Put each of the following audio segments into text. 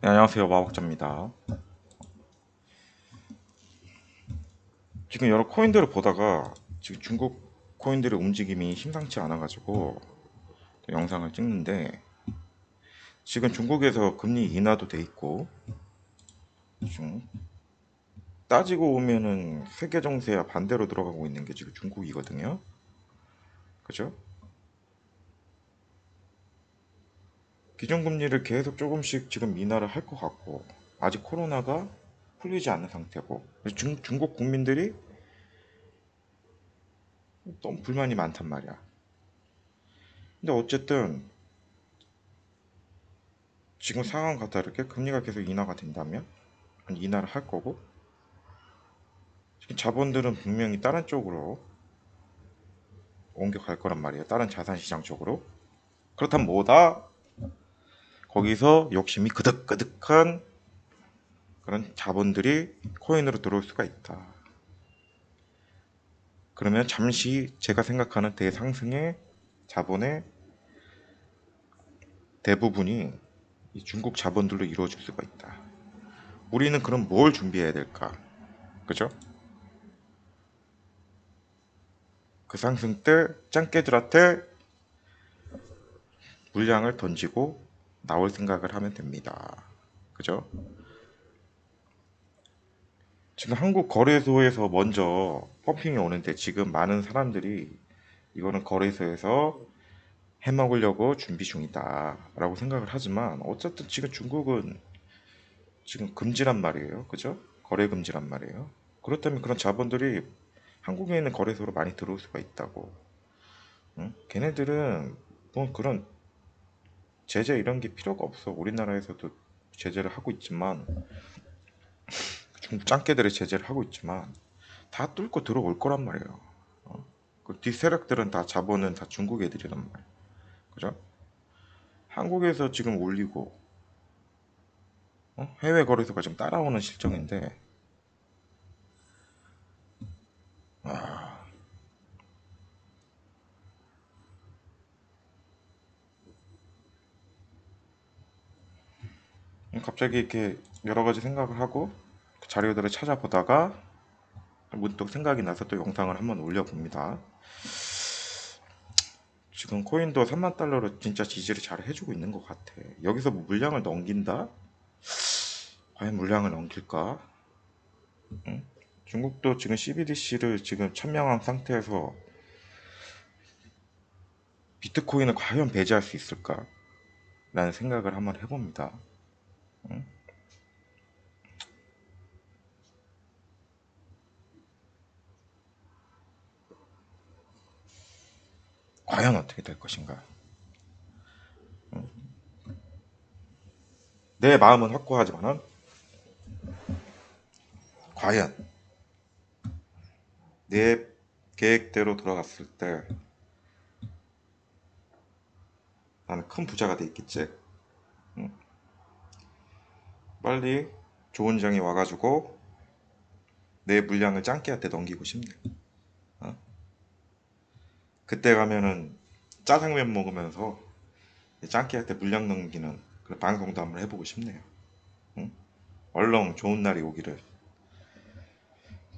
네, 안녕하세요. 마법자입니다. 지금 여러 코인들을 보다가 지금 중국 코인들의 움직임이 심상치 않아 가지고 영상을 찍는데 지금 중국에서 금리 인하도 돼 있고 지금 따지고 보면은 세계 정세와 반대로 들어가고 있는 게 지금 중국이거든요. 그죠? 기준금리를 계속 조금씩 지금 인하를 할 것 같고 아직 코로나가 풀리지 않은 상태고 중, 중국 국민들이 너무 불만이 많단 말이야. 근데 어쨌든 지금 상황과 다르게 금리가 계속 인하가 된다면 인하를 할 거고 자본들은 분명히 다른 쪽으로 옮겨갈 거란 말이에요. 다른 자산 시장 쪽으로. 그렇다면 뭐다? 거기서 욕심이 그득그득한 그런 자본들이 코인으로 들어올 수가 있다. 그러면 잠시 제가 생각하는 대상승의 자본의 대부분이 이 중국 자본들로 이루어질 수가 있다. 우리는 그럼 뭘 준비해야 될까? 그죠? 그 상승 때 짱깨들한테 물량을 던지고 나올 생각을 하면 됩니다. 그죠? 지금 한국 거래소에서 먼저 펌핑이 오는데 지금 많은 사람들이 이거는 거래소에서 해먹으려고 준비 중이다 라고 생각을 하지만 어쨌든 지금 중국은 지금 금지란 말이에요. 그죠? 거래 금지란 말이에요. 그렇다면 그런 자본들이 한국에 있는 거래소로 많이 들어올 수가 있다고. 응? 걔네들은 뭐 그런 제재 이런 게 필요가 없어. 우리나라에서도 제재를 하고 있지만 중국 짱깨들이 제재를 하고 있지만 다 뚫고 들어올 거란 말이에요. 어? 그 뒷세력들은 다 자본은 다 중국 애들이란 말이에요. 그죠? 한국에서 지금 올리고 어? 해외 거래소가 지금 따라오는 실정인데 아, 갑자기 이렇게 여러 가지 생각을 하고 그 자료들을 찾아보다가 문득 생각이 나서 또 영상을 한번 올려봅니다. 지금 코인도 3만 달러로 진짜 지지를 잘 해주고 있는 것 같아. 여기서 뭐 물량을 넘긴다? 과연 물량을 넘길까? 응? 중국도 지금 CBDC를 지금 천명한 상태에서 비트코인을 과연 배제할 수 있을까? 라는 생각을 한번 해봅니다. 응? 과연 어떻게 될 것인가? 응? 내 마음은 확고하지만은 과연 내 계획대로 돌아갔을 때 나는 큰 부자가 돼 있겠지. 응? 빨리 좋은 장이 와가지고 내 물량을 짱깨한테 넘기고 싶네. 어? 그때 가면은 짜장면 먹으면서 짱깨한테 물량 넘기는 그런 방송도 한번 해보고 싶네요. 응? 얼렁 좋은 날이 오기를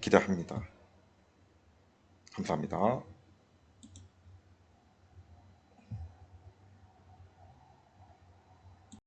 기대합니다. 감사합니다.